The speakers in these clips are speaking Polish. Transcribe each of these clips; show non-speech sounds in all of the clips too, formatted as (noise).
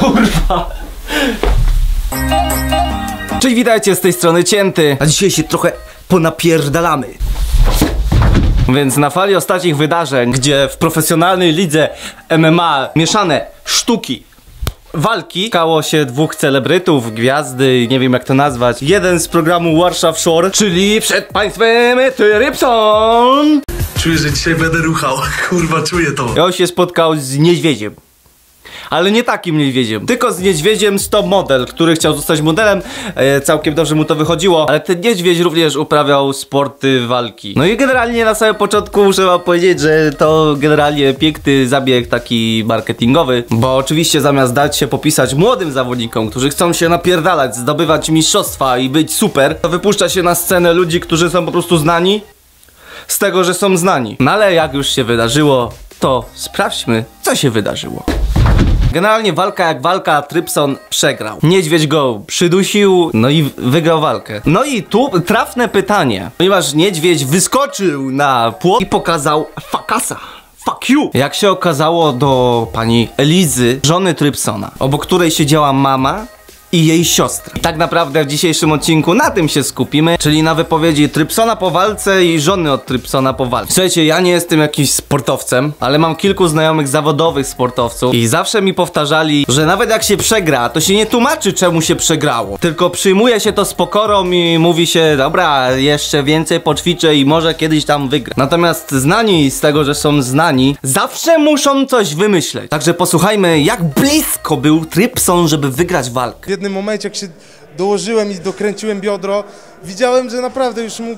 Kurwa. Cześć, witajcie z tej strony Cięty. A dzisiaj się trochę ponapierdalamy. Więc na fali ostatnich wydarzeń, gdzie w profesjonalnej lidze MMA mieszane sztuki walki kało się dwóch celebrytów, gwiazdy, nie wiem jak to nazwać. Jeden z programu Warsaw Shore, czyli przed państwem Trypson. Czuję, że dzisiaj będę ruchał. (laughs) Kurwa, czuję to. I on się spotkał z niedźwiedziem. Ale nie takim niedźwiedziem, tylko z niedźwiedziem stop model, który chciał zostać modelem. E, całkiem dobrze mu to wychodziło, ale ten niedźwiedź również uprawiał sporty walki. No i generalnie na samym początku muszę wam powiedzieć, że to generalnie piękny zabieg taki marketingowy, bo oczywiście zamiast dać się popisać młodym zawodnikom, którzy chcą się napierdalać, zdobywać mistrzostwa i być super, to wypuszcza się na scenę ludzi, którzy są po prostu znani z tego, że są znani. No ale jak już się wydarzyło, to sprawdźmy, co się wydarzyło. Generalnie walka jak walka, Trypson przegrał. Niedźwiedź go przydusił, no i wygrał walkę. No i tu trafne pytanie, ponieważ niedźwiedź wyskoczył na płot i pokazał fakasa. Fuck you! Jak się okazało do pani Elizy, żony Trypsona, obok której siedziała mama i jej siostra. I tak naprawdę w dzisiejszym odcinku na tym się skupimy, czyli na wypowiedzi Trypsona po walce i żony od Trypsona po walce. Słuchajcie, ja nie jestem jakimś sportowcem, ale mam kilku znajomych zawodowych sportowców i zawsze mi powtarzali, że nawet jak się przegra, to się nie tłumaczy czemu się przegrało, tylko przyjmuje się to z pokorą i mówi się, dobra, jeszcze więcej poćwiczę i może kiedyś tam wygra. Natomiast znani z tego, że są znani, zawsze muszą coś wymyśleć. Także posłuchajmy, jak blisko był Trypson, żeby wygrać walkę. Jednym momencie, jak się dołożyłem i dokręciłem biodro, widziałem, że naprawdę już mu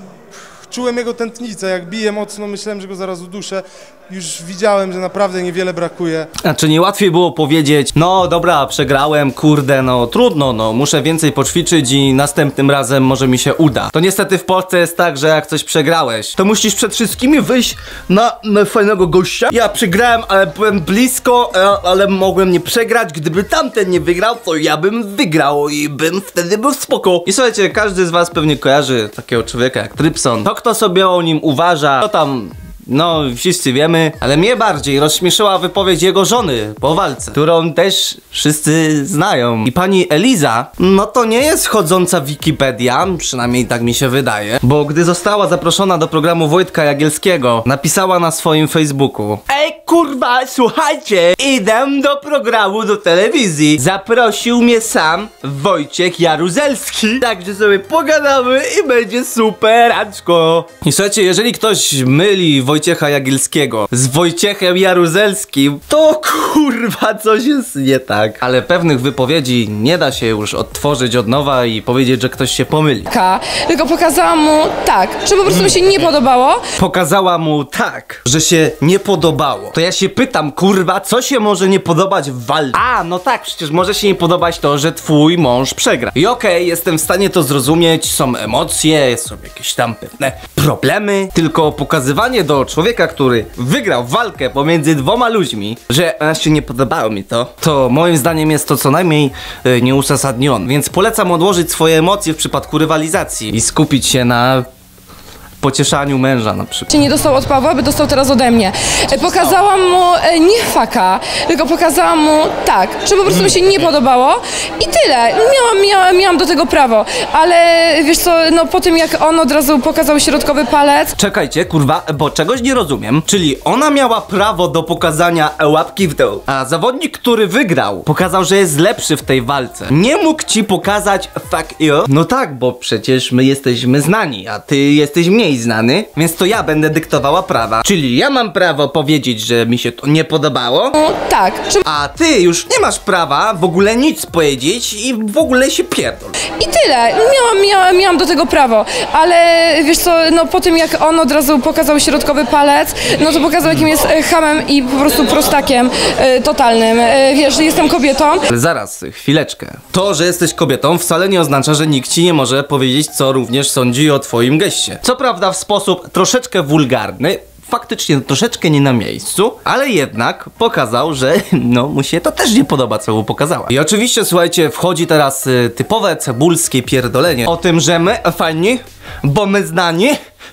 czułem jego tętnicę. Jak bije mocno, myślałem, że go zaraz uduszę. Już widziałem, że naprawdę niewiele brakuje. Znaczy nie łatwiej było powiedzieć, no dobra, przegrałem, kurde, no trudno, no muszę więcej poćwiczyć i następnym razem może mi się uda. To niestety w Polsce jest tak, że jak coś przegrałeś, to musisz przed wszystkimi wyjść na, na fajnego gościa. Ja przegrałem, ale byłem blisko, e, ale mogłem nie przegrać. Gdyby tamten nie wygrał, to ja bym wygrał i bym wtedy był spoko. I słuchajcie, każdy z was pewnie kojarzy takiego człowieka jak Trypson. To kto sobie o nim uważa, to tam no, wszyscy wiemy, ale mnie bardziej rozśmieszyła wypowiedź jego żony po walce, którą też wszyscy znają. I pani Eliza, no to nie jest chodząca Wikipedia, przynajmniej tak mi się wydaje, bo gdy została zaproszona do programu Wojtka Jagielskiego, napisała na swoim Facebooku Ej kurwa, słuchajcie, idę do programu do telewizji. Zaprosił mnie sam Wojciech Jaruzelski, także sobie pogadamy i będzie superaczko. I słuchajcie, jeżeli ktoś myli Wojciecha Jagielskiego z Wojciechem Jaruzelskim, to kurwa coś jest nie tak. Ale pewnych wypowiedzi nie da się już odtworzyć od nowa i powiedzieć, że ktoś się pomyli. Ka, tylko pokazałam mu tak, że po prostu mi się nie podobało. Pokazała mu tak, że się nie podobało. To ja się pytam, kurwa, co się może nie podobać w walce? A, no tak, przecież może się nie podobać to, że twój mąż przegra. I okej, jestem w stanie to zrozumieć, są emocje, są jakieś tam pewne problemy, tylko pokazywanie do człowieka, który wygrał walkę pomiędzy dwoma ludźmi, że się nie podobało mi to, to moim zdaniem jest to co najmniej y, nieuzasadnione. Więc polecam odłożyć swoje emocje w przypadku rywalizacji i skupić się na pocieszaniu męża na przykład. Się nie dostał od Pawła, by dostał teraz ode mnie. E, Pokazałam mu e, nie faka, tylko pokazałam mu tak, że po prostu mi się nie podobało i tyle. Miałam, miałam, miałam do tego prawo, ale wiesz co, no po tym jak on od razu pokazał środkowy palec, Czekajcie, kurwa, bo czegoś nie rozumiem. Czyli ona miała prawo do pokazania łapki w dół, a zawodnik, który wygrał, pokazał, że jest lepszy w tej walce. Nie mógł ci pokazać fuck you. No tak, bo przecież my jesteśmy znani, a ty jesteś mniej znany, więc to ja będę dyktowała prawa. Czyli ja mam prawo powiedzieć, że mi się to nie podobało, no tak, że a ty już nie masz prawa w ogóle nic powiedzieć i w ogóle się pierdol. i tyle. Miałam, miałam, miałam do tego prawo, ale wiesz co, no po tym jak on od razu pokazał środkowy palec, no to pokazał jakim jest e, hamem i po prostu prostakiem e, totalnym. E, wiesz, jestem kobietą, Ale zaraz, chwileczkę. To, że jesteś kobietą wcale nie oznacza, że nikt ci nie może powiedzieć, co również sądzi o twoim geście. Co prawda w sposób troszeczkę wulgarny, faktycznie troszeczkę nie na miejscu, ale jednak pokazał, że (laughs) no mu się to też nie podoba, co mu pokazała. I oczywiście, słuchajcie, wchodzi teraz y, typowe cebulskie pierdolenie o tym, że my fajni, bo my znani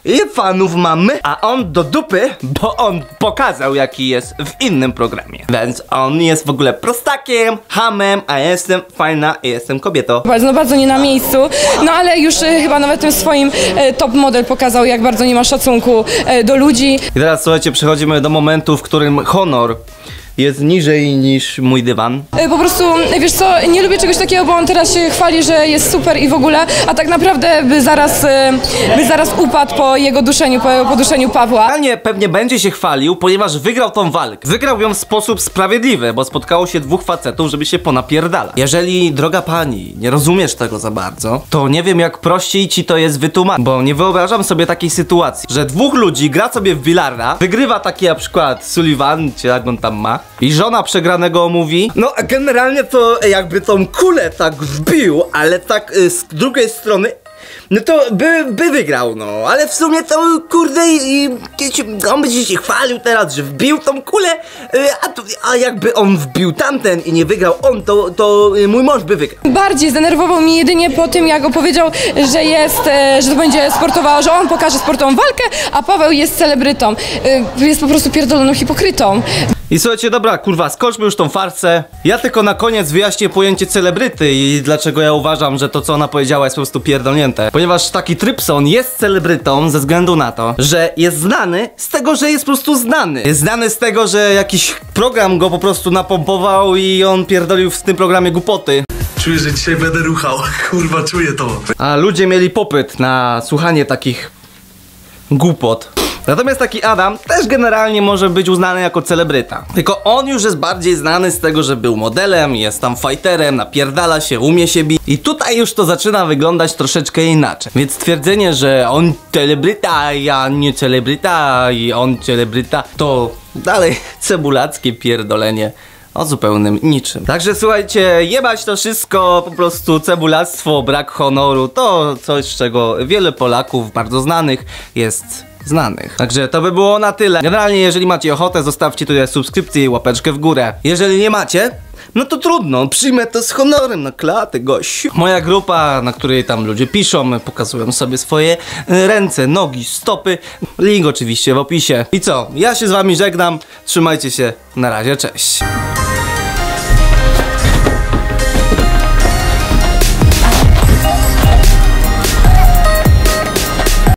i fanów mamy, a on do dupy, bo on pokazał jaki jest w innym programie. Więc on jest w ogóle prostakiem, hamem, a ja jestem fajna i jestem kobietą. Bardzo, no bardzo nie na miejscu, no ale już e, chyba nawet tym swoim e, top model pokazał, jak bardzo nie ma szacunku e, do ludzi. I teraz słuchajcie, przechodzimy do momentu, w którym honor jest niżej niż mój dywan. E, Po prostu, wiesz co, nie lubię czegoś takiego, bo on teraz się chwali, że jest super i w ogóle, a tak naprawdę by zaraz, e, by zaraz upadł po jego duszeniu, po, po duszeniu Pawła. Realnie pewnie będzie się chwalił, ponieważ wygrał tą walkę. Wygrał ją w sposób sprawiedliwy, bo spotkało się dwóch facetów, żeby się ponapierdala. Jeżeli, droga pani, nie rozumiesz tego za bardzo, to nie wiem jak prościej ci to jest wytłumaczyć, bo nie wyobrażam sobie takiej sytuacji, że dwóch ludzi gra sobie w bilarda, wygrywa taki na przykład Sullivan, czy jak on tam ma, i żona przegranego mówi, no generalnie to jakby tą kulę tak wbił, ale tak y, z drugiej strony no to by, by wygrał, no, ale w sumie to kurde i, i on będzie się chwalił teraz, że wbił tą kulę, y, a, tu, a jakby on wbił tamten i nie wygrał on, to, to y, mój mąż by wygrał. Bardziej zdenerwował mnie jedynie po tym, jak opowiedział, że jest, e, że to będzie sportowa, że on pokaże sportową walkę, a Paweł jest celebrytą. E, Jest po prostu pierdoloną hipokrytą. I słuchajcie, dobra, kurwa, skończmy już tą farsę. Ja tylko na koniec wyjaśnię pojęcie celebryty i dlaczego ja uważam, że to co ona powiedziała jest po prostu pierdolnięte. Ponieważ taki Trypson jest celebrytą ze względu na to, że jest znany z tego, że jest po prostu znany. Jest znany z tego, że jakiś program go po prostu napompował i on pierdolił w tym programie głupoty. Czuję, że dzisiaj będę ruchał. (laughs) Kurwa, czuję to. A ludzie mieli popyt na słuchanie takich głupot. Natomiast taki Adam też generalnie może być uznany jako celebryta. Tylko on już jest bardziej znany z tego, że był modelem, jest tam fighterem, napierdala się, umie się bić. I tutaj już to zaczyna wyglądać troszeczkę inaczej. Więc stwierdzenie, że on celebryta, ja nie celebryta i on celebryta, to dalej (laughs) cebulackie pierdolenie o zupełnym niczym. Także słuchajcie, jebać to wszystko, po prostu cebulactwo, brak honoru, to coś, czego wiele Polaków bardzo znanych jest znanych. Także to by było na tyle. Generalnie, jeżeli macie ochotę, zostawcie tutaj subskrypcję i łapeczkę w górę. Jeżeli nie macie, no to trudno, przyjmę to z honorem na klatę, gościu. Moja grupa, na której tam ludzie piszą, pokazują sobie swoje e, ręce, nogi, stopy. Link oczywiście w opisie. I co? Ja się z wami żegnam. Trzymajcie się. Na razie, cześć.